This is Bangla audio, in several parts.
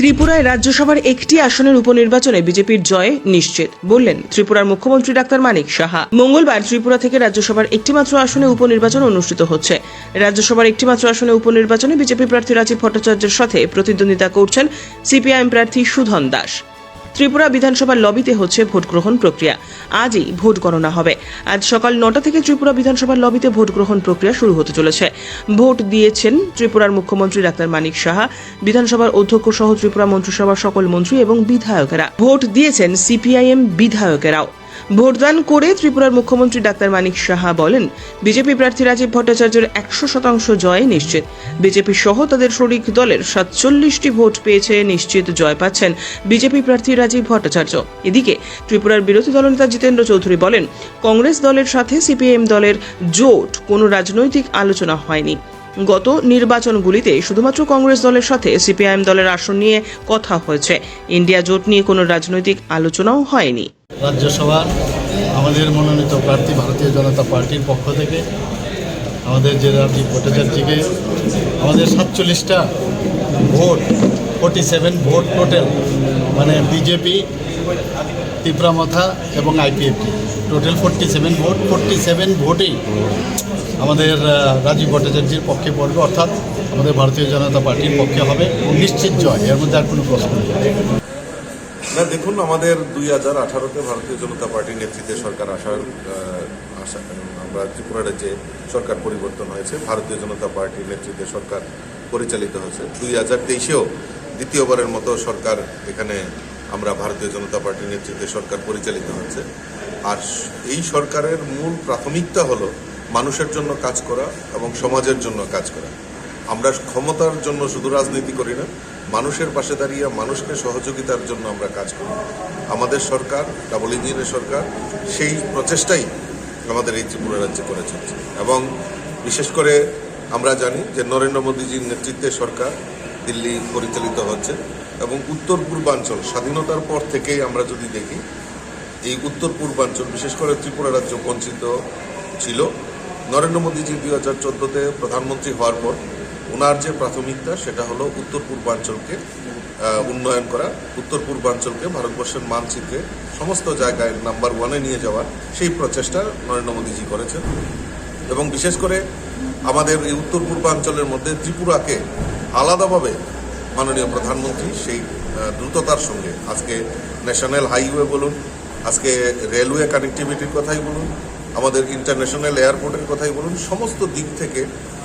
ত্রিপুরায় রাজ্যসভার একটি আসনের উপনির্বাচনে বিজেপির জয় নিশ্চিত, বললেন ত্রিপুরার মুখ্যমন্ত্রী ডাক্তার মানিক সাহা। মঙ্গলবার ত্রিপুরা থেকে রাজ্যসভার একটিমাত্র আসনে উপনির্বাচন অনুষ্ঠিত হচ্ছে। রাজ্যসভার একটিমাত্র আসনে উপনির্বাচনে বিজেপি প্রার্থী রাজীব ভট্টাচার্যের সাথে প্রতিদ্বন্দ্বিতা করছেন সিপিআইএম প্রার্থী সুধন দাস। ত্রিপুরা বিধানসভার লবিতে হচ্ছে ভোট গ্রহণ প্রক্রিয়া। আজই ভোট গণনা হবে। আজ সকাল নটা থেকে ত্রিপুরা বিধানসভার লবিতে ভোট গ্রহণ প্রক্রিয়া শুরু হতে চলেছে। ভোট দিয়েছেন ত্রিপুরার মুখ্যমন্ত্রী ডাক্তার মানিক সাহা, বিধানসভার অধ্যক্ষ সহ ত্রিপুরা মন্ত্রিসভার সকল মন্ত্রী এবং বিধায়কেরা। ভোট দিয়েছেন সিপিআইএম বিধায়কেরাও। ভোটদান করে ত্রিপুরার মুখ্যমন্ত্রী ডাক্তার মানিক সাহা বলেন, বিজেপি প্রার্থী রাজীব ভট্টাচার্যের একশো শতাংশ জয় নিশ্চিত। বিজেপি সহ তাদের শরিক দলের সাতচল্লিশটি ভোট পেয়েছে নিশ্চিত জয় পাচ্ছেন বিজেপি প্রার্থী রাজীব ভট্টাচার্য। এদিকে ত্রিপুরার বিরোধী দলনেতা জিতেন্দ্র চৌধুরী বলেন, কংগ্রেস দলের সাথে সিপিএম দলের জোট কোনো রাজনৈতিক আলোচনা হয়নি। গত নির্বাচনগুলিতে শুধুমাত্র কংগ্রেস দলের সাথে সিপিআইএম দলের আসন নিয়ে কথা হয়েছে। ইন্ডিয়া জোট নিয়ে কোনো রাজনৈতিক আলোচনাও হয়নি। রাজ্যসভার আমাদের মনোনীত প্রার্থী ভারতীয় জনতা পার্টির পক্ষ থেকে, আমাদের রাজীব ভট্টাচার্যকে আমাদের সাতচল্লিশটা vote forty seven vote total মানে বিজেপি তিপ্রামথা এবং IPFT total forty seven vote forty seven ভোটেই আমাদের রাজীব ভট্টাচার্যের পক্ষে পড়বে, অর্থাৎ আমাদের ভারতীয় জনতা পার্টির পক্ষে হবে নিশ্চিত জয়, এর মধ্যে আর কোনো প্রশ্ন নেই। না, দেখুন, আমাদের দুই হাজার আঠারোতে ভারতীয় জনতা পার্টির নেতৃত্বে সরকার আসার আশা আমরা ত্রিপুরা রাজ্যে সরকার পরিবর্তন হয়েছে, ভারতীয় জনতা পার্টির নেতৃত্বে সরকার পরিচালিত হয়েছে। দুই হাজার তেইশেও দ্বিতীয়বারের মতো সরকার এখানে আমরা ভারতীয় জনতা পার্টির নেতৃত্বে সরকার পরিচালিত হচ্ছে। আর এই সরকারের মূল প্রাথমিকতা হলো মানুষের জন্য কাজ করা এবং সমাজের জন্য কাজ করা। আমরা ক্ষমতার জন্য শুধু রাজনীতি করি না মানুষের পাশে দাঁড়িয়ে মানুষকে সহযোগিতার জন্য আমরা কাজ করি। আমাদের সরকার, ডাবল ইঞ্জিনের সরকার, সেই প্রচেষ্টাই আমাদের এই ত্রিপুরা রাজ্যে করে চলছে। এবং বিশেষ করে আমরা জানি যে নরেন্দ্র মোদীজির নেতৃত্বে সরকার দিল্লি পরিচালিত হচ্ছে এবং উত্তর পূর্বাঞ্চল স্বাধীনতার পর থেকেই আমরা যদি দেখি, এই উত্তর পূর্বাঞ্চল বিশেষ করে ত্রিপুরা রাজ্য বঞ্চিত ছিল। নরেন্দ্র মোদীজি দুই হাজার চোদ্দোতে প্রধানমন্ত্রী হওয়ার পর ওনার যে প্রাথমিকতা, সেটা হলো উত্তর পূর্বাঞ্চলকে উন্নয়ন করা। উত্তর পূর্বাঞ্চলকে, ভারতবর্ষের মানচিত্রে সমস্ত জায়গায় নাম্বার ওয়ানে নিয়ে যাওয়ার সেই প্রচেষ্টা নরেন্দ্র মোদীজি করেছেন। এবং বিশেষ করে আমাদের এই উত্তর পূর্বাঞ্চলের মধ্যে ত্রিপুরাকে আলাদাভাবে মাননীয় প্রধানমন্ত্রী সেই দ্রুততার সঙ্গে, আজকে ন্যাশনাল হাইওয়ে বলুন, আজকে রেলওয়ে কানেক্টিভিটির কথাই বলুন আমাদের ইন্টারন্যাশনাল এয়ারপোর্টের কথাই বলুন, সমস্ত দিক থেকে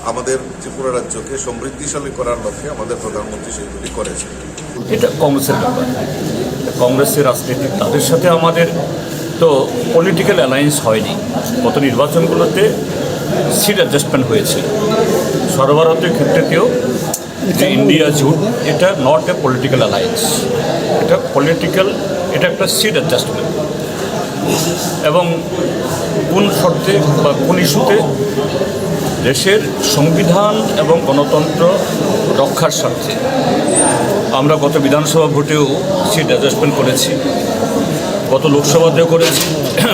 আমাদের ত্রিপুরা রাজ্যকে সমৃদ্ধিশালী করার লক্ষ্যে আমাদের প্রধানমন্ত্রী সেগুলি করেছেন। এটা কংগ্রেসের ব্যাপার। কংগ্রেসের রাজনীতি, তাদের সাথে আমাদের তো পলিটিক্যাল অ্যালায়েন্স হয়নি। গত নির্বাচনগুলোতে সিট অ্যাডজাস্টমেন্ট হয়েছে সর্বভারতীয় ক্ষেত্রেতেও যে ইন্ডিয়া জোট, এটা নট এ পলিটিক্যাল অ্যালায়েন্স এটা পলিটিক্যাল এটা একটা সিট অ্যাডজাস্টমেন্ট এবং কোন শর্তে বা কোন ইস্যুতে দেশের সংবিধান এবং গণতন্ত্র রক্ষার স্বার্থে আমরা গত বিধানসভা ভোটেও সিট অ্যাডজাস্টমেন্ট করেছি, গত লোকসভাতেও করেছি,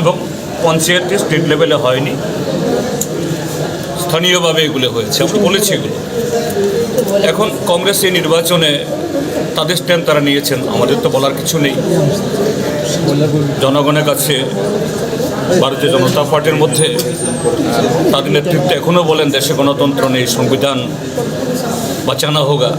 এবং পঞ্চায়েতে স্টেট লেভেলে হয়নি। স্থানীয়ভাবে এগুলো হয়েছে, আমরা বলেছি এগুলো। এখন কংগ্রেস এই নির্বাচনে তাদের স্ট্যান্ড তারা নিয়েছেন, আমাদের তো বলার কিছু নেই। জনগণের কাছে, ভারতীয় জনতা পার্টির মধ্যে, তাদের নেতৃত্বে এখনও বলেন দেশে গণতন্ত্র নেই, সংবিধান বাঁচানো হোগা